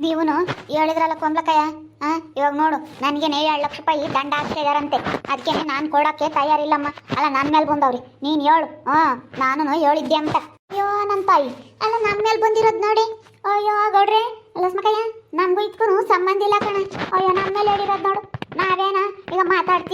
ನೀವುನು ಹೇಳಿದ್ರಲ್ಲ ಕೊಂಬ್ಲಕ್ಕಯ್ಯ ಹಾ ಇವಾಗ ನೋಡು, ನನಗೇನೆ ಏಳು ಲಕ್ಷ ರೂಪಾಯಿ ದಂಡ ಹಾಕ್ತಿದಾರಂತೆ ಅದಕ್ಕೆ ನಾನು ಕೊಡೋಕ್ಕೆ ತಯಾರಿಲ್ಲಮ್ಮ. ಅಲ್ಲ ನನ್ನ ಮೇಲೆ ಬಂದವ್ರಿ. ನೀನು ಹೇಳು. ಹಾ ನಾನು ಹೇಳಿದ್ದೆ ಅಂತ. ಅಯ್ಯೋ ನನ್ನ ತಾಯಿ. ಅಲ್ಲ ನನ್ನ ಮೇಲೆ ಬಂದಿರೋದು ನೋಡಿ. ಅಯ್ಯೋ, ಗೌಡ್ರೆ. ಲಸ್ಮಕಯ್ಯ ನಮಗೂ ಇದಕ್ಕೂ ಸಂಬಂಧ ಇಲ್ಲ ಕಣ. ಅಯ್ಯೋ ನನ್ನ ಮೇಲೆ ಹೇಳಿರೋದು ನೋಡು.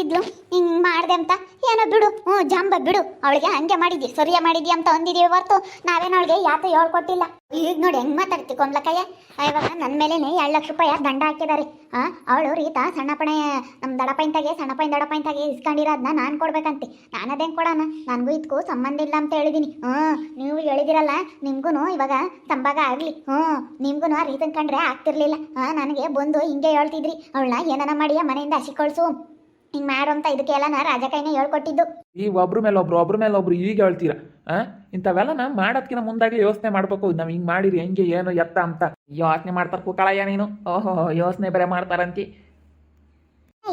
ಈಗ ಹಿಂಗೆ ಮಾಡ್ದೆ ಅಂತ? ಏನೋ ಬಿಡು, ಹ್ಞೂ, ಜಂಬ ಬಿಡು. ಅವಳಿಗೆ ಹಂಗೆ ಮಾಡಿದ್ವಿ ಸರಿಯ ಮಾಡಿದ್ವಿ ಅಂತ ಅಂದಿದೀವಿ ಹೊರತು. ನಾವೇನು ಅವಳಿಗೆ ಯಾತೋ ಹೇಳ್ಕೊಟ್ಟಿಲ್ಲ. ಈಗ ನೋಡಿ ಹೆಂಗ್ ಮಾತಾಡ್ತಿ ಕೊಂಬ್ಲಕ್ಕಯ್ಯ ಇವಾಗ ನನ್ನ ಮೇಲೇನೆ ಎರಡು ಲಕ್ಷ ರೂಪಾಯಿ ದಂಡ ಹಾಕಿದಾರೆ? ಹಾಂ ಅವಳು ರೀತಾ ಸಣ್ಣಪಣೆ ನಮ್ಮ ದಡಪೈಂತಾಗೆ ಸಣ್ಣ ಪೈನ್ ದಡಪೈಂತಾಗೆ ಇಸ್ಕೊಂಡಿರೋದನ್ನ ನಾನು ಕೊಡ್ಬೇಕಂತೆ. ನಾನು ಅದೇನು ಕೊಡೋಣ ನನಗೂ ಇದಕ್ಕೂ ಸಂಬಂಧ ಇಲ್ಲ ಅಂತ ಹೇಳಿದ್ದೀನಿ ಹ್ಞೂ, ನೀವು ಹೇಳಿದಿರಲ್ಲ ನಿಮ್ಗೂ ಇವಾಗ ತಂಬಾಗ ಆಗಲಿ. ಹ್ಞೂ ನಿಮ್ಗೂ ಆ ರೀತನ್ ಕಂಡ್ರೆ ಆಗ್ತಿರ್ಲಿಲ್ಲ. ಹಾಂ ನನಗೆ ಬಂದು ಹಿಂಗೆ ಹೇಳ್ತಿದ್ರಿ. ಅವಳನ್ನ ಏನನ ಮಾಡಿಯ ಮನೆಯಿಂದ ಹಸಿ ಕಳ್ಸು. ಹಿಂಗೆ ಮಾಡು ಅಂತ ಇದಕ್ಕೆಲ್ಲ ನಾ ರಾಜ ಕೈನೇ ಹೇಳ್ಕೊಟ್ಟಿದ್ದು. ಈ ಒಬ್ರ ಮೇಲೆ ಒಬ್ರು ಒಬ್ರ ಮೇಲೆ ಒಬ್ರು ಈಗ ಹೇಳ್ತೀರಾ? ಆ? ಇಂಥವೆಲ್ಲ ನಾವು ಮಾಡೋದ್ಕಿಂತ ಮುಂದಾಗಿ ಯೋಚನೆ ಮಾಡ್ಬೇಕು. ನಾವು ಹಿಂಗೆ ಮಾಡಿರಿ ಹೆಂಗೆ ಏನು ಎತ್ತ ಅಂತ. ಯೋಚನೆ ಮಾಡ್ತಾರ ಕೂತಾಳಯ್ಯ ನೀನು. ಓಹೋ ಯೋಚನೆ ಬೇರೆ ಮಾಡ್ತಾರಂತಿ.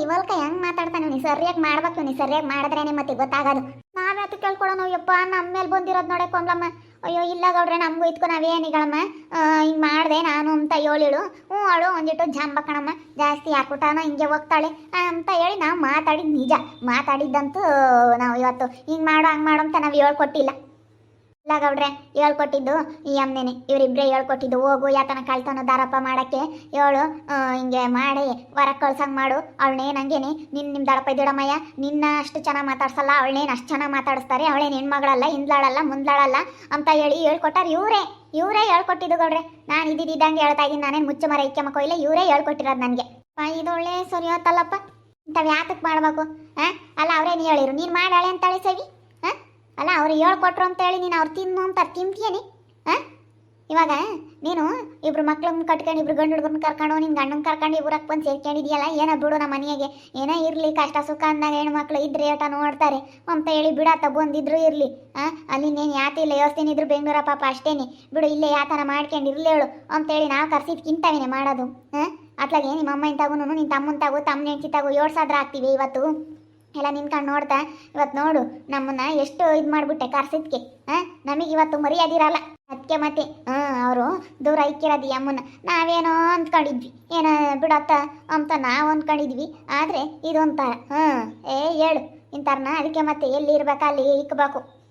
ಇವಲ್ಕ ಹೆಂಗ್ ಮಾತಾಡ್ತಾನೆ ನೀ ಸರಿಯಾಗಿ ಮಾಡ್ಬೇಕು ನೀ ಸರಿಯಾಗಿ ಮಾಡಿದ್ರೇನೆ ಮತ್ತೆ ಗೊತ್ತಾಗೋದು. ನಾವ್ಯಾತು ನಾವ್ ಯಪ್ಪ ನಮ್ಮ ಮೇಲೆ ಬಂದಿರೋದು ನೋಡೆ ಕೊಂಬ್ಲಮ್ಮ ಅಯ್ಯೋ, ಇಲ್ಲ ಗೌಡ್ರೆ, ನಮಗೂ ಇದ್ಕೊ ನಾವೇನಿಗಳಮ್ಮ ಹಿಂಗೆ ಮಾಡಿದೆ ನಾನು ಅಂತ ಹೇಳಿಳು. ಹ್ಞೂ ಅವಳು ಒಂದಿಟ್ಟು ಜಂಬ ಕಣಮ್ಮ, ಜಾಸ್ತಿ ಹಾಕುಟಾನ ಹಿಂಗೆ ಹೋಗ್ತಾಳೆ. ಅಂತ ಹೇಳಿ ನಾವು ಮಾತಾಡಿದ್ದು ನಿಜ. ಮಾತಾಡಿದ್ದಂತೂ ನಾವು ಇವತ್ತು ಹಿಂಗೆ ಮಾಡು, ಹಂಗೆ ಮಾಡು ಅಂತ ನಾವು ಹೇಳ್ಕೊಟ್ಟಿಲ್ಲ. ಇಲ್ಲ ಗೌಡ್ರೆ, ಹೇಳ್ಕೊಟ್ಟಿದ್ದು ಈ ಅಮ್ಮನೇನೆ. ಇವರಿಬ್ಬರೇ ಹೇಳ್ಕೊಟ್ಟಿದ್ದು, ಹೋಗು, ಯಾತನ ಕಳ್ತನ ದಾರಪ್ಪ ಮಾಡಕ್ಕೆ. ಹೇಳು ಹಿಂಗೆ ಮಾಡಿ ವರ ಕಳ್ಸಂಗೆ ಮಾಡು. ಅವಳನ್ನೇನು ಹಂಗೇನೆ ನಿನ್ನ ನಿಮ್ಮ ದಡಪ್ಪ ಇದ್ದಿಡಮ್ಮಯ್ಯ, ನಿನ್ನ ಅಷ್ಟು ಚೆನ್ನಾಗಿ ಮಾತಾಡ್ಸಲ್ಲ ಅವಳನ್ನೇನು ಅಷ್ಟು ಚೆನ್ನಾಗಿ ಮಾತಾಡಿಸ್ತಾರೆ. ಅವಳೇನು ಹೆಣ್ಮಗಳಲ್ಲ, ಹಿಂದ್ಲಾಳಲ್ಲ, ಮುಂದ್ಲಾಳಲ್ಲ ಅಂತ ಹೇಳಿ ಹೇಳ್ಕೊಟ್ಟಾರ ಇವರೇ. ಇವರೇ ಹೇಳ್ಕೊಟ್ಟಿದ್ದು ಗೌಡ್ರೆ. ನಾನು ಇದ್ದಿದ್ದಂಗೆ ಹೇಳ್ತಾ ಇದ್ದೀನಿ, ನಾನೇನು ಮುಚ್ಚು ಮರ ಇಕ್ಕೆ ಮಕ್ಕೋ ಇಲ್ಲ ಇವರೇ ಹೇಳ್ಕೊಟ್ಟಿರೋದು ನನಗೆ. ಇದು ಒಳ್ಳೆ ಸರಿ ಹೋತಲ್ಲಪ್ಪ ಇಂಥವು ಯಾತಕ್ಕೆ ಮಾಡಬೇಕು ಹಾಂ ಅಲ್ಲ, ಅವರೇನು ಹೇಳಿರು? ನೀನು ಮಾಡಾಳೆ ಅಂತಾಳೆ ಸವಿ. ಅಲ್ಲ, ಅವ್ರು ಹೇಳ್ಕೊಟ್ರು ಅಂತ ಹೇಳಿ ನೀನು ಅವ್ರು ತಿನ್ನು ಅಂತ ತಿಂತೀಯನಿ? ಹಾಂ? ಇವಾಗ ನೀನು ಇಬ್ರು ಮಕ್ಳನ್ನ ಕಟ್ಕೊಂಡು ಇಬ್ರು ಗಂಡು ಹುಡುಗನ ಕರ್ಕೊಂಡು ನಿನ್ನ ಗಂಡನ ಕರ್ಕೊಂಡು ಇಬ್ಬರಕ್ಕೆ ಬಂದು ಸೇರ್ಕೊಂಡಿದ್ಯಲ್ಲ, ಏನೋ ಬಿಡು ನಮ್ಮ ಮನೆಗೆ. ಏನೋ ಇರಲಿ, ಕಷ್ಟ ಸುಖ ಅಂದಾಗ ಹೆಣ್ಮಕ್ಳು ಇದ್ರೆ ಏಟ ನೋಡ್ತಾರೆ ಅಂತ ಹೇಳಿ ಬಿಡತ್ತ ಬಂದಿದ್ರು ಇರಲಿ. ಹಾಂ? ಅಲ್ಲಿ ನೀನು ಯಾತಿಲ್ಲ ಯೋಚನೆ ಇದ್ರು ಬೆಂಗಳೂರ ಪಾಪ ಅಷ್ಟೇನೆ. ಬಿಡು, ಇಲ್ಲೇ ಯಾತನ ಮಾಡ್ಕೊಂಡು ಇರಲಿ ಹೇಳು ಅಂತೇಳಿ ನಾವು ಕರ್ಸಿದ್ಕಿಂತವೇನೆ ಮಾಡೋದು. ಹಾಂ? ಅತ್ಲಾಗೆ ನಿಮ್ಮ ಅಮ್ಮ ತಗೋನು ನಿನ್ನ ತಮ್ಮನ ತಗೋ ತಮ್ಮನ ಹೆಂಡತಿ ತಗೋ ಆಗ್ತೀವಿ ಇವತ್ತು. ಎಲ್ಲ ನಿನ್ಕೊಂಡು ನೋಡ್ತಾ? ಇವತ್ತು ನೋಡು, ನಮ್ಮನ್ನ ಎಷ್ಟು ಇದು ಮಾಡಿಬಿಟ್ಟೆ ಕರ್ಸಿದ್ಕೆ, ಹಾಂ? ನಮಗೆ ಇವತ್ತು ಮರ್ಯಾದಿರಲ್ಲ ಅದಕ್ಕೆ ಮತ್ತೆ, ಹಾಂ, ಅವರು ದೂರ ಇಕ್ಕಿರೋದು ಅಮ್ಮನ ನಾವೇನೋ ಅಂದ್ಕೊಂಡಿದ್ವಿ. ಏನೋ ಬಿಡತ್ತ ಅಂತ ನಾವು ಅಂದ್ಕೊಂಡಿದ್ವಿ. ಆದರೆ ಇದೊಂಥರ, ಹಾಂ, ಏ, ಹೇಳು, ಇಂಥರ್ನ ಅದಕ್ಕೆ ಮತ್ತೆ ಎಲ್ಲಿ ಇರ್ಬೇಕು, ಅಲ್ಲಿ ಇಕ್ಕಬೇಕು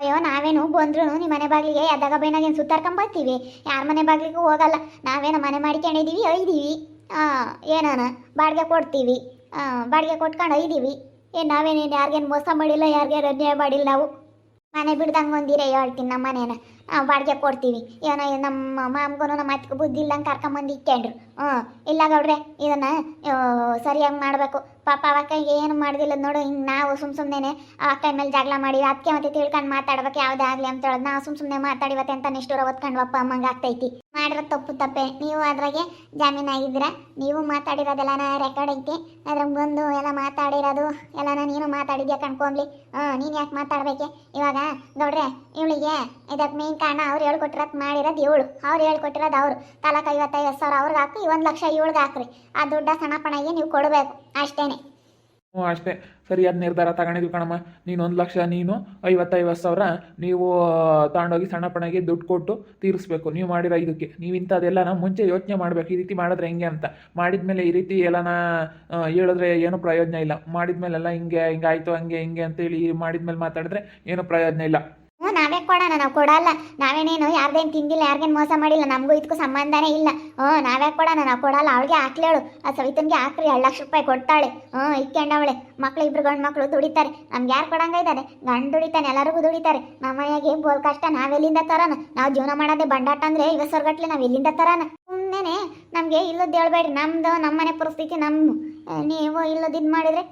ಅಯ್ಯೋ, ನಾವೇನು ಬಂದ್ರು ನಿಮ್ಮ ಮನೆ ಬಾಗಿಲಿಗೆ ಅದಾಗ ಬೇನಾಗೇನು ಸುತ್ತಾರ್ಕೊಂಬರ್ತೀವಿ ಯಾರ ಮನೆ ಬಾಗಿಲಿಗೂ ಹೋಗಲ್ಲ. ನಾವೇನೋ ಮನೆ ಮಾಡ್ಕೊಂಡಿದ್ದೀವಿ ಒಯ್ದೀವಿ. ಹಾಂ, ಏನಾನ, ಬಾಡಿಗೆ ಕೊಡ್ತೀವಿ. ಬಾಡಿಗೆ ಕೊಟ್ಕೊಂಡು ಹೋಗಿದ್ದೀವಿ ಏ ನಾವೇನೇನು ಯಾರಿಗೇನು ಮೋಸ ಮಾಡಿಲ್ಲ, ಯಾರಿಗೇನು ಅನ್ಯಾಯ ಮಾಡಿಲ್ಲ ನಾವು. ಮನೆ ಬಿಡ್ದಂಗೆ ಒಂದಿರ ಹೇಳ್ತೀನಿ ನಮ್ಮ ಮನೇನ. ನಾವು ಬಾಡಿಗೆ ಕೊಡ್ತೀವಿ. ಏನೋ ನಮ್ಮ ಮಾಮ್ಗೂ ನಮ್ಮ ಅತ್ತಿಗೆ ಬುದ್ಧಿ ಇಲ್ಲಂಗೆ ಕರ್ಕೊಂಬಂದು ಇಕ್ಕೊಂಡ್ರು ಹ್ಞೂ ಇಲ್ಲ ಗೌಡ್ರೆ, ಇದನ್ನು ಸರಿಯಾಗಿ ಮಾಡಬೇಕು. ಪಾಪ ಅವಕ್ಕ ಏನು ಮಾಡ್ದಿಲ್ಲ ನೋಡು, ಹಿಂಗೆ ನಾವು ಸುಮ್ನೆ ಸುಮ್ಮನೆ ಅಕ್ಕ ಮೇಲೆ ಜಗಳ ಮಾಡಿ, ಅದಕ್ಕೆ ಮತ್ತೆ ತಿಳ್ಕೊಂಡು ಮಾತಾಡ್ಬೇಕು, ಯಾವುದೇ ಆಗಲಿ ಅಂತ ಹೇಳೋದು. ನಾವು ಸುಮ್ ಸುಮ್ಮನೆ ಮಾತಾಡಿವತ್ತೆ ಅಂತ ನಿಷ್ಠೂರ ಓದ್ಕೊಂಡು ಅಪ್ಪ ಅಮ್ಮಂಗೆ ಆಗ್ತೈತಿ. ಮಾಡಿರೋ ತಪ್ಪು ತಪ್ಪೆ. ನೀವು ಅದ್ರಾಗೆ ಜಾಮೀನಾಗಿದ್ದೀರ ನೀವು ಮಾತಾಡಿರೋದೆಲ್ಲನ ರೆಕಾರ್ಡ್ ಐತಿ. ಅದ್ರ ಬಂದು ಎಲ್ಲ ಮಾತಾಡಿರೋದು ಎಲ್ಲನ ನೀನು ಮಾತಾಡಿದ್ಯಾ ಕಣ್ಕೊಂಬ್ಲಿ? ಹಾಂ, ನೀನು ಯಾಕೆ ಮಾತಾಡ್ಬೇಕೆ? ಇವಾಗ ಗೌಡ್ರೆ ಇವಳಿಗೆ ಇದಕ್ಕೆ ಮೇನ್ ಕಾರಣ ಅವ್ರು ಹೇಳ್ಕೊಟ್ಟಿರೋದು ಮಾಡಿರೋದು ಇವಳು. ಅವ್ರು ಹೇಳ್ಕೊಟ್ಟಿರೋದು ಅವರು. ತಲಕ ಐವತ್ತೈವತ್ತು ಸಾವಿರ ಅವ್ರಿಗೆ ಹಾಕಿ ಒಂದು ಲಕ್ಷ ಇವಳಿಗೆ ಹಾಕ್ರಿ. ಆ ದುಡ್ಡ ಸಣಪಣಗೆ ನೀವು ಕೊಡಬೇಕು, ಅಷ್ಟೇನೆ. ಹ್ಞೂ, ಅಷ್ಟೇ. ಸರಿಯಾದ ನಿರ್ಧಾರ ತಗೊಂಡಿದ್ವಿ ಕಣಮ್ಮ. ನೀನು ಒಂದು ಲಕ್ಷ, ನೀನು ಐವತ್ತೈವತ್ತು ಸಾವಿರ, ನೀವು ತಗೊಂಡೋಗಿ ಸಣ್ಣ ಪಣಗೆ ದುಡ್ಡು ಕೊಟ್ಟು ತೀರಿಸ್ಬೇಕು. ನೀವು ಮಾಡಿರೋ ಇದಕ್ಕೆ. ನೀವು ಇಂಥದ್ದೆಲ್ಲನ ಮುಂಚೆ ಯೋಚನೆ ಮಾಡಬೇಕು. ಈ ರೀತಿ ಮಾಡಿದ್ರೆ ಹೆಂಗೆ ಅಂತ. ಮಾಡಿದ್ಮೇಲೆ ಈ ರೀತಿ ಎಲ್ಲನ ಹೇಳಿದ್ರೆ ಏನು ಪ್ರಯೋಜನ ಇಲ್ಲ. ಮಾಡಿದ್ಮೇಲೆಲ್ಲ ಹಿಂಗೆ ಹಿಂಗಾಯ್ತು ಹಂಗೆ, ಹಿಂಗೆ ಅಂತೇಳಿ ಮಾಡಿದ್ಮೇಲೆ ಮಾತಾಡಿದ್ರೆ ಏನು ಪ್ರಯೋಜನ ಇಲ್ಲ. ನಾವೇ ಕೊಡೋಣ, ನಾವು ಕೊಡಲ್ಲ. ನಾವೇನೇನು, ಯಾರ್ದೇನು ತಿಂದಿಲ್ಲ, ಯಾರಿಗೇನು ಮೋಸ ಮಾಡಿಲ್ಲ, ನಮಗೂ ಇದಕ್ಕೂ ಸಂಬಂಧನೇ ಇಲ್ಲ. ಹ್ಞೂ, ನಾವೇ ಕೊಡೋಣ, ನಾವು ಕೊಡಲ್ಲ. ಅವಳಿಗೆ ಹಾಕ್ಲೇಳು ಆ ಸವಿತನ್ಗೆ ಹಾಕ್ರಿ, ಎರಡು ಲಕ್ಷ ರೂಪಾಯಿ ಕೊಡ್ತಾಳೆ. ಹ್ಞೂ ಇಕ್ಕೊಂಡವಳೆ ಮಕ್ಳು, ಇಬ್ರು ಗಂಡು ಮಕ್ಕಳು ದುಡಿತಾರೆ. ನಮ್ಗೆ ಯಾರು ಕೊಡಂಗ ಇದ್ದಾರೆ ಗಂಡು ದುಡಿತಾನೆ, ಎಲ್ಲರಿಗೂ ದುಡಿತಾರೆ. ನಮ್ಮ ಮನೆಯಾಗೆ ಬೋಲ್ ಕಷ್ಟ ನಾವೆಲ್ಲಿಂದ ತರೋಣ? ನಾವು ಜೀವನ ಮಾಡೋದೇ ಬಂಡಾಟ ಅಂದರೆ ಈಗ ಸರ್ಗಟ್ಲೆ ನಾವು ಎಲ್ಲಿಂದ ತರೋಣ? ಸುಮ್ಮನೆ ನಮಗೆ ಇಲ್ಲದ್ದು ಹೇಳ್ಬೇಡ್ರಿ. ನಮ್ಮದು ನಮ್ಮ ಮನೆ ಪರಿಸ್ಥಿತಿ ನಮ್ಮ. ನೀವು ಇಲ್ಲದಿದ್ದು ಮಾಡಿದ್ರೆ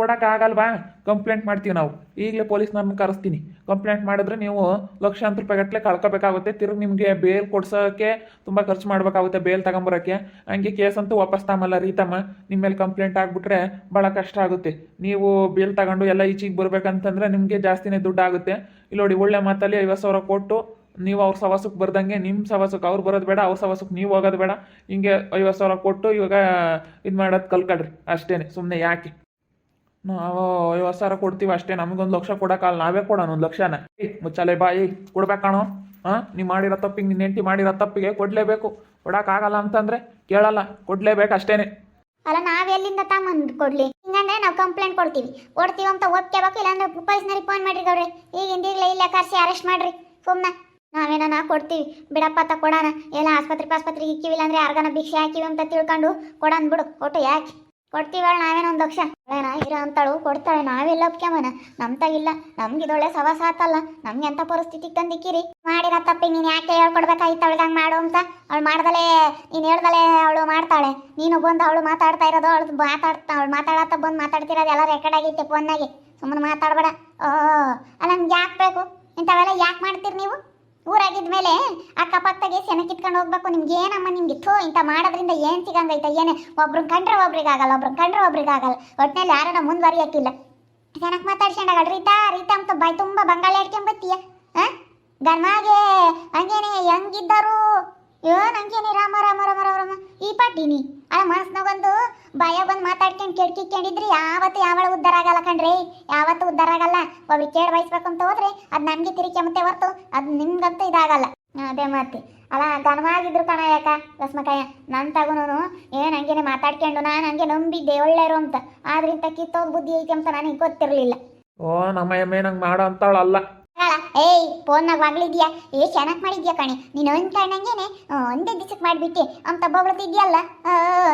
ಕೊಡೋಕ್ಕಾಗಲ್ವಾ? ಕಂಪ್ಲೇಂಟ್ ಮಾಡ್ತೀವಿ ನಾವು. ಈಗಲೇ ಪೊಲೀಸ್ನವ್ರನ್ನ ಕರೆಸ್ತೀನಿ. ಕಂಪ್ಲೇಂಟ್ ಮಾಡಿದ್ರೆ ನೀವು ಲಕ್ಷಾಂತರ ರೂಪಾಯಿ ಗಟ್ಟಲೆ ಕಳ್ಕೊಬೇಕಾಗುತ್ತೆ. ತಿರುಗಿ ನಿಮಗೆ ಬೇಲ್ ಕೊಡ್ಸೋಕ್ಕೆ ತುಂಬ ಖರ್ಚು ಮಾಡಬೇಕಾಗುತ್ತೆ ಬೇಲ್ ತಗೊಂಬರೋಕ್ಕೆ ಹಂಗೆ ಕೇಸ್ ಅಂತೂ ವಾಪಸ್ ತಗೊಂಬಲ್ಲ ರೀತಮ್ಮ. ನಿಮ್ಮ ಮೇಲೆ ಕಂಪ್ಲೇಂಟ್ ಆಗಿಬಿಟ್ರೆ ಭಾಳ ಕಷ್ಟ ಆಗುತ್ತೆ. ನೀವು ಬೇಲ್ ತಗೊಂಡು ಎಲ್ಲ ಈಚೆಗೆ ಬರಬೇಕಂತಂದ್ರೆ ನಿಮಗೆ ಜಾಸ್ತಿನೇ ದುಡ್ಡು ಆಗುತ್ತೆ. ಇಲ್ಲಿ ನೋಡಿ ಒಳ್ಳೆ ಮಾತಲ್ಲಿ ಐವತ್ತು ಸಾವಿರ ಕೊಟ್ಟು ನೀವು ಅವ್ರ ಸವಾಸಕ್ಕೆ ಬರ್ದಂಗೆ ನಿಮ್ಮ ಸವಾಸಕ್ಕೆ ಅವ್ರು ಬರೋದು ಬೇಡ, ಅವ್ರ ಸವಾಸಕ್ಕೆ ನೀವು ಹೋಗೋದು ಬೇಡ. ಹಿಂಗೆ ಐವತ್ತು ಸಾವಿರ ಕೊಟ್ಟು ಇವಾಗ ಇದು ಮಾಡೋದು ಕಲ್ಕಡ್ರಿ ಅಷ್ಟೇ ಸುಮ್ಮನೆ ಯಾಕೆ? ನಾವು ಐವತ್ತು ಸಾವಿರ ಕೊಡ್ತೀವಿ ಅಷ್ಟೇ, ನಮಗೊಂದು ಲಕ್ಷ ಕೊಡೋಕ್ಕಲ್ಲ ನಾವೇ ಕೊಡೋಣ ಒಂದು ಲಕ್ಷನ. ಮುಚ್ಚಾಲೆ ಬಾಯಿ ಕೊಡ್ಬೇಕಣೋ ಹಾಂ, ನೀವು ಮಾಡಿರೋ ತಪ್ಪಿಗೆ ನಿನ್ನ ಹೆಂಡತಿ ಮಾಡಿರೋ ತಪ್ಪಿಗೆ ಕೊಡಲೇಬೇಕು. ಕೊಡೋಕ್ಕಾಗಲ್ಲ ಅಂತಂದ್ರೆ ಕೇಳಲ್ಲ, ಕೊಡಲೇಬೇಕು ಅಷ್ಟೇನೆ. ಅಲ್ಲ, ನಾವ್ ಎಲ್ಲಿಂದ ತಮ್ಮಂದ್ ಕೊಡ್ಲಿ? ಹಿಂಗಂದ್ರೆ ನಾವು ಕಂಪ್ಲೇಂಟ್ ಕೊಡ್ತೀವಿ. ಕೊಡ್ತೀವಿ ಅಂತ ಒಪ್ಕೋಬೇಕು ಇಲ್ಲಾಂದ್ರೆ ಪೊಲೀಸ್ನವ್ರಿಗೆ ಫೋನ್ ಮಾಡ್ರಿ ಗೌಡ್ರಿ ಈಗಿಂದ ಈಗಲೇ ಇಲ್ಲೇ ಕರ್ಸಿ ಅರೆಸ್ಟ್ ಮಾಡ್ರಿ ಸುಮ್ಮನೆ ನಾವೇನ ಕೊಡ್ತೀವಿ. ಬಿಡಪ್ಪ ತ ಕೊಡೋಣ. ಎಲ್ಲ ಆಸ್ಪತ್ರೆ ಆಸ್ಪತ್ರೆಗೆ ಇಕ್ಕಿವಿಲ್ಲ ಅಂದ್ರೆ ಯಾರ್ಗಾನ ಭಿಕ್ಷೆ ಹಾಕಿವಿ ಅಂತ ತಿಳ್ಕೊಂಡು ಕೊಡೋಣ ಬಿಡು, ಒಟ್ಟು ಯಾಕೆ? ಕೊಡ್ತೀವಿ ನಾವೇನ ಒಂದು ಲಕ್ಷ? ಇರೋ ಅಂತಾಳು, ಕೊಡ್ತಾಳೆ, ನಾವೆಲ್ಲ ಒಪ್ಕೊಂಬನ ನಮ್ತಾಗಿಲ್ಲ ನಮ್ಗೆ ಇದೊಳ್ಳೆ ಸವಾಸ ಆತಲ್ಲ. ನಮ್ಗೆ ಎಂತ ಪರಿಸ್ಥಿತಿಗೆ ತಂದಿಕ್ಕಿರಿ? ಮಾಡಿರ ತಪ್ಪಿ ನೀನು ಯಾಕೆ ಹೇಳ್ಕೊಡ್ಬೇಕಾಗಿತ್ತು ಅವಳಿಗೆ ಮಾಡು ಅಂತ? ಅವಳು ಮಾಡ್ದಲೆ, ನೀನು ಹೇಳ್ದಲೆ ಅವಳು ಮಾಡ್ತಾಳೆ. ನೀನು ಬಂದು ಅವಳು ಮಾತಾಡ್ತಾ ಇರೋದು, ಅವಳು ಮಾತಾಡ್ತಾ, ಅವಳು ಮಾತಾಡತ್ತ ಬಂದು ಮಾತಾಡ್ತಿರೋದು ಎಲ್ಲ ರೆಕಾರ್ಡ್ ಆಗೈತೆ ಫೋನ್ನಾಗೆ ಸುಮ್ಮನೆ ಮಾತಾಡಬೇಡ. ಓ ಅಲ್ಲ ನಮ್ಗೆ ಯಾಕೆ ಬೇಕು? ಇಂಥವೆಲ್ಲ ಯಾಕೆ ಮಾಡ್ತೀರಿ ನೀವು? ಊರಾಗಿದ್ಮೇಲೆ ಅಕ್ಕಪಕ್ಕದಾಗೆ ಸೆನೆ ಕಿತ್ಕೊಂಡು ಹೋಗ್ಬೇಕು. ನಿಮ್ಗೆ ಏನಮ್ಮ ನಿಮ್ಗೆ? ಥೋ, ಇಂಥ ಮಾಡೋದ್ರಿಂದ ಏನು ಸಿಗಂಗೈತೆ? ಏನೇ? ಒಬ್ರನ್ನ ಕಂಡ್ರೆ ಒಬ್ರಿಗೆ ಆಗಲ್ಲ, ಒಬ್ರನ್ನ ಕಂಡ್ರೆ ಒಬ್ರಿಗೆ ಆಗಲ್ಲ. ಒಟ್ಟಿನಲ್ಲಿ ಯಾರನ್ನ ಮುಂದುವರಿಯಕ್ಕಿಲ್ಲ. ಜನಕ್ಕೆ ಮಾತಾಡ್ಸ್ಕೊಂಡಾಗಲ್ಲ ರೀತಾ ರೀತಾ ಅಂತ ಬಾಯ್ ತುಂಬ ಬಂಗಾಳ ಆಡ್ಕೊಂಬತ್ತೀಯ? ಹಾಂ ಗನ್ಮಾಗೆ ಹಂಗೇನೆ, ಹೆಂಗಿದ್ದರು? ಏನು ಹಂಗೇನೆ? ರಾಮ ರಾಮ ರಾಮ ರಾಮ ಈ ಪಾಟಿನಿ ಆ ಮನಸ್ನಾಗೊಂದು ಭಯ ಬಂದು ಮಾತಾಡ್ಕೊಂಡು ಕೆಡ್ಕಿಕೊಂಡಿದ್ರಿ ಯಾವತ್ತು ಯಾವಳ ಉದ್ಧಾರ ಆಗಲ್ಲ ಕಣ್ರಿ. ಯಾವತ್ತು ಉದ್ಧಾರ ಆಗಲ್ಲ. ಒಬ್ಬ ಕೇಳಿ ಅಂತ ಹೋದ್ರೆ ಅದು ನಮಗೆ ತಿರುಗಿ ಹೊರ್ತು ಅದು ನಿಮ್ಗಂತೂ ಇದಾಗಲ್ಲ. ಅದೇ ಮಾತಿ. ಅಲ್ಲ ಗನವಾಗಿದ್ರು ಕಣ ಯಾಕ ಲಸ್ಮಕಾಯ ನನ್ ತಗೋನು ಏನು ಹಂಗೇನೆ ಮಾತಾಡ್ಕೊಂಡು ನಾನು ಹಂಗೆ ನಂಬಿದ್ದೆ ಒಳ್ಳೆಯರು ಅಂತ. ಆದ್ರಿಂದ ಕಿತ್ತೋದ್ ಬುದ್ಧಿ ಐತೆ ಅಂತ ನನಗೆ ಗೊತ್ತಿರಲಿಲ್ಲ. ಓ, ನಮ್ಮ ಎಮ್ಮೆ ನಂಗೆ ಮಾಡೋ ಅಂತಾಳಲ್ಲ ಏಯ್, ಫೋನ್ನಾಗ ವಾಗ್ಲಿದ್ಯಾ ಏ, ಚೆನ್ನಾಗಿ ಮಾಡಿದ್ಯಾ ಕಣಿ? ನೀನು ಒಂದು ಒಂದೇ ದಿಸಕ್ಕೆ ಮಾಡಿಬಿಟ್ಟೆ. ಅಂತ ಬೊಗಳತಿದ್ಯಲ್ಲ?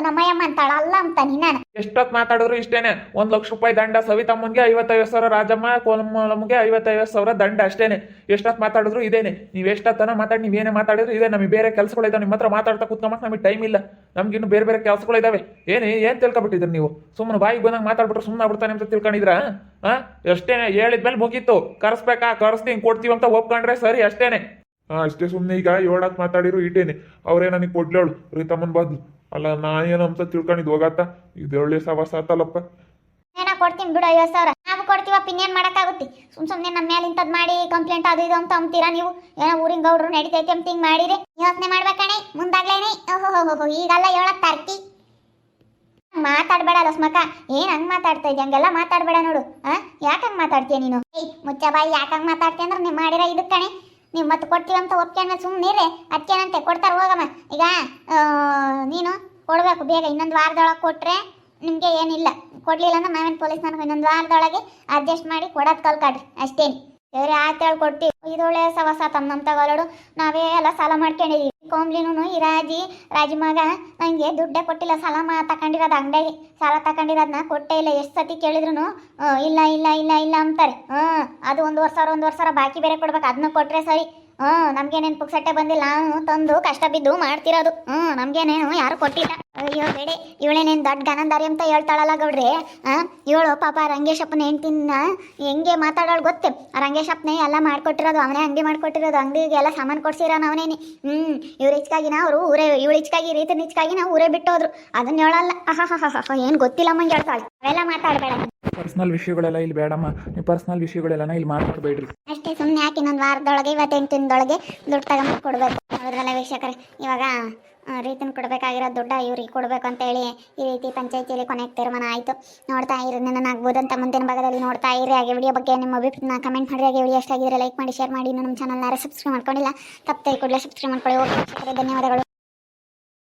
ನಮ್ಮಯ್ಯಮ್ಮ ಅಂತಾಳ, ಅಲ್ಲ ಅಂತ ನಿನ್ನ ಎಷ್ಟೊತ್ತು ಮಾತಾಡಿದ್ರು ಇಷ್ಟೇನೆ. ಒಂದು ಲಕ್ಷ ರೂಪಾಯಿ ದಂಡ ಸವಿತಮ್ಮನ್ಗೆ, ಐವತ್ತೈವತ್ತು ಸಾವಿರ ರಾಜಮ್ಮ ಕೋಲಮ್ಮಗೆ ಐವತ್ತೈವತ್ತು ಸಾವಿರ ದಂಡ ಅಷ್ಟೇನೆ. ಎಷ್ಟೊತ್ತು ಮಾತಾಡಿದ್ರು ಇದೇನೆ. ನೀವು ಎಷ್ಟೊತ್ತನ ಮಾತಾಡಿ ಏನೇ ಮಾತಾಡಿದ್ರು ಇದೆ. ನಮಗೆ ಬೇರೆ ಕೆಲಸಗಳಿದ್ದಾವೆ ನಿಮ್ಮ ಹತ್ರ ಮಾತಾಡ್ತಾ ಕುತ್ಕೊಂಬಕ್ಕೆ ನಮಗೆ ಟೈಮ್ ಇಲ್ಲ. ನಮ್ಗೆ ಇನ್ನು ಬೇರೆ ಬೇರೆ ಕೆಲಸಗಳಿದ್ದಾವೆ ಏನೇ, ಏನು ತಿಳ್ಕೊಬಿಟ್ಟಿದ್ರಿ ನೀವು? ಸುಮ್ಮನೆ ಬಾಯಿಗೆ ಬಂದಂಗೆ ಮಾತಾಡ್ಬಿಟ್ರೆ ಸುಮ್ಮನೆ ಆಗ್ಬಿಡ್ತಾನೆ ಅಂತ ತಿಳ್ಕೊಂಡಿದ್ರ? ಹಾಂ ಅಷ್ಟೇನೆ ಹೇಳಿದ್ಮೇಲೆ ಮುಗೀತು. ಕರ್ಸ್ಬೇಕಾ? ಕರ್ಸ್ತೀನಿ, ಕೊಡ್ತೀವಿ ಅಂತ ಒಪ್ಕೊಂಡ್ರೆ ಸರಿ, ಅಷ್ಟೇನೆ. ಅಷ್ಟೇ ಸುಮ್ಮನೆ ಈಗ ಏಳಕ್ ಮಾತಾಡಿರು ಇಟ್ಟೇನೆ ಅವರೇ ನನಗೆ ಕೊಡ್ಲೇಳು ರೀತಮ್ಮನ್ ಬದ್ಲು. ಅಲ್ಲ ನಾ ಏನಂತ ತಿಳ್ಕೊಂಡಿದ್ ಹೋಗತ್ತ? ಇದು ಒಳ್ಳೆ ಸವಾಸ ಆತಲ್ಲಪ್ಪ. ಏನೋ ಕೊಡ್ತೀನಿ ಬಿಡು, ಐವತ್ತು ಸಾವಿರ. ನಾವು ಕೊಡ್ತೀವಪ್ಪ, ಇನ್ನೇನು ಮಾಡೋಕ್ಕಾಗುತ್ತೆ? ಸುಮ್ ಸುಮ್ಮನೆ ನಮ್ಮ ಮೇಲೆ ಇಂಥದ್ದು ಮಾಡಿ ಕಂಪ್ಲೇಂಟ್ ಅದು ಇದು ಅಂತ ಅಂತೀರಾ ನೀವು? ಏನೋ ಊರಿನ ಗೌಡ್ರು ನಡೀತೈತೆ ಅಂತ ಹಿಂಗೆ ಮಾಡಿರಿ. ಯೋಚನೆ ಮಾಡ್ಬೇಕಣೆ, ಮುಂದಾಗ್ಲೇನೆ. ಓಹೋ ಹೋ ಹೋ ಈಗೆಲ್ಲ ಹೇಳಕ್ ತರ್ಕಿ. ಮಾತಾಡ್ಬೇಡ ಲಸ್ಮಕ ಏನ್ ಹಂಗ್ ಮಾತಾಡ್ತಾ ಇದ್ಯ? ಹಂಗೆಲ್ಲ ಮಾತಾಡ್ಬೇಡ ನೋಡು. ಆ? ಯಾಕಂಗ್ ಮಾತಾಡ್ತೀಯ ನೀನು? ಏಯ್ ಮುಚ್ಚ ಬಾಯಿ ಯಾಕೆ ಹಂಗ್ ಮಾತಾಡ್ತೀಯ ಅಂದ್ರೆ ನೀವು ಮಾಡಿರೋ ಇದಕ್ಕೆ ಕಣೆ. ನೀವು ಮತ್ತೆ ಕೊಡ್ತೀವಿ ಅಂತ ಒಪ್ಕೊಂಡ್ಮೇಲೆ ಸುಮ್ಮನೆ ಅದಕ್ಕೇನಂತೆ ಕೊಡ್ತಾರೆ ಹೋಗಮ್ಮ. ಈಗ ನೀನು ಕೊಡಬೇಕು. ಬೇಗ ಇನ್ನೊಂದು ವಾರದೊಳಗೆ ಕೊಟ್ರೆ ನಿಮಗೆ ಏನಿಲ್ಲ. ಕೊಡ್ಲಿಲ್ಲ ಅಂದ್ರೆ ನಾವೇನು ಪೊಲೀಸ್ ನನಗೆ ಇನ್ನೊಂದು ವಾರದೊಳಗೆ ಅಡ್ಜಸ್ಟ್ ಮಾಡಿ ಕೊಡೋದು ಕಲ್ಕಾಡ್ರಿ ಅಷ್ಟೇನು. ಬೇರೆ ಆಯ್ತು ಕೊಡ್ತೀವಿ. ಇದೊಳ್ಳೆ ಸವಸ ತಮ್ಮ ನಮ್ಮ ತಗೊಳ್ಳೋಡು ನಾವೇ ಎಲ್ಲ ಸಾಲ ಮಾಡ್ಕೊಂಡಿದೀವಿ. ಕೋಮ್ಲಿನೂ ಈ ರಾಜಿ ರಾಜಿ ಮಗ ನನಗೆ ದುಡ್ಡೇ ಕೊಟ್ಟಿಲ್ಲ, ಸಾಲ ಮಾ ತಗೊಂಡಿರೋದು ಅಂಗಡಿಗೆ ಸಾಲ ತಗೊಂಡಿರೋದನ್ನ ಕೊಟ್ಟೇ ಇಲ್ಲ, ಎಷ್ಟು ಸತಿ ಕೇಳಿದ್ರು ಇಲ್ಲ ಇಲ್ಲ ಇಲ್ಲ ಇಲ್ಲ ಅಂತಾರೆ. ಹ್ಞೂ ಅದು ಒಂದು ಸಾವಿರ ಒಂದು ಸಾವಿರ ಬಾಕಿ ಬೇರೆ ಕೊಡ್ಬೇಕು ಅದನ್ನ ಕೊಟ್ಟರೆ ಸರಿ. ಹ್ಞೂ ನಮಗೇನೇನು ಪುಕ್ಸಟ್ಟೆ ಬಂದಿಲ್ಲ ತಂದು ಕಷ್ಟ ಬಿದ್ದು ಮಾಡ್ತಿರೋದು. ಹ್ಞೂ ನಮಗೇನೇನು ಯಾರು ಕೊಟ್ಟಿಲ್ಲ. ಅಯ್ಯೋ ಬೇಡಿ. ಇವಳೇನೇನು ದೊಡ್ಡ ಗನಂದಾರಿ ಅಂತ ಹೇಳ್ತಾಳಲ್ಲ ಗೌಡ್ರಿ. ಆ? ಇವಳು ಪಾಪ ರಂಗೇಶಪ್ಪನ ಹೆಂಡ್ತಿನ ಹೆಂಗೆ ಮಾತಾಡೋಳು ಗೊತ್ತೆ? ರಂಗೇಶಪ್ಪನೇ ಎಲ್ಲ ಮಾಡ್ಕೊಟ್ಟಿರೋದು ಅವನೇ ಅಂಗಡಿ ಮಾಡ್ಕೊಟ್ಟಿರೋದು ಅಂಗಡಿಗೆ ಎಲ್ಲ ಸಾಮಾನು ಕೊಡ್ಸಿರೋನು ಅವನೇನೆ ಹ್ಞೂ ಇವ್ರ ಹೆಚ್ಚಾಗಿನ ಅವರು ಊರೇ ಇವಳು ಇಚ್ಕಾಗಿ ರೀತಿ ಇಚ್ಕಾಗಿ ನಾವು ಊರೇ ಬಿಟ್ಟೋದ್ರು. ಅದನ್ನ ಹೇಳಲ್ಲ. ಆಹಾ ಏನು ಗೊತ್ತಿಲ್ಲ ಮಂಗೆ ಹೇಳ್ತಾಳೆ. ಅವೆಲ್ಲ ಮಾತಾಡಬೇಡ. ಪರ್ಸನಲ್ ವಿಷಯಗಳೆಲ್ಲ ಇಲ್ಲಿ ಬೇಡಮ್ಮ. ನೀವು ಪರ್ಸನಲ್ ವಿಷಯಗಳೆಲ್ಲ ಇಲ್ಲಿ ಮಾತಾಡಬೇಡ್ರಿ ಅಷ್ಟೇ ಸುಮ್ಮನೆ ಯಾಕೆ ಇನ್ನೊಂದು ವಾರದೊಳಗೆ ಇವತ್ತೆಂಟು ದಿನದೊಳಗೆ ದುಡ್ಡು ತಗೊಂಡು ಕೊಡಬೇಕು? ಹೌದ್ರಲ್ಲ ವೀಕ್ಷಕರೇ ಇವಾಗ ರೀತಿನ ಕೊಡಬೇಕಾಗಿರೋ ದುಡ್ಡ ಇವ್ರಿಗೆ ಕೊಡಬೇಕು ಅಂತ ಹೇಳಿ ಈ ರೀತಿ ಪಂಚಾಯಿತಿಯಲ್ಲಿ ಕೊನೆಗೆ ತೀರ್ಮಾನ ಆಯಿತು. ನೋಡ್ತಾ ಇರಿ ನನ್ನ ಅಂತ ಮುಂದಿನ ಭಾಗದಲ್ಲಿ ನೋಡ್ತಾ ಇರಿ. ಹಾಗೆ ವಿಡಿಯೋ ಬಗ್ಗೆ ನಿಮ್ಮ ಅಭಿಪ್ರಾಯ ಕಮೆಂಟ್ ಮಾಡಿ ಹಾಗೆ ವಿಡಿಯೋ ಎಷ್ಟಾಗಿದ್ರೆ ಲೈಕ್ ಮಾಡಿ ಶೇರ್ ಮಾಡಿ. ನಮ್ಮ ಚಾನಲ್ನ ಸಬ್ಸ್ಕ್ರೈಬ್ ಮಾಡ್ಕೊಂಡಿಲ್ಲ ತಪ್ಪು ಕೂಡಲೇ ಸಬ್ಸ್ಕ್ರೈಬ್ ಮಾಡ್ಕೊಳ್ಳಿ. ಓಕೆ, ಧನ್ಯವಾದಗಳು.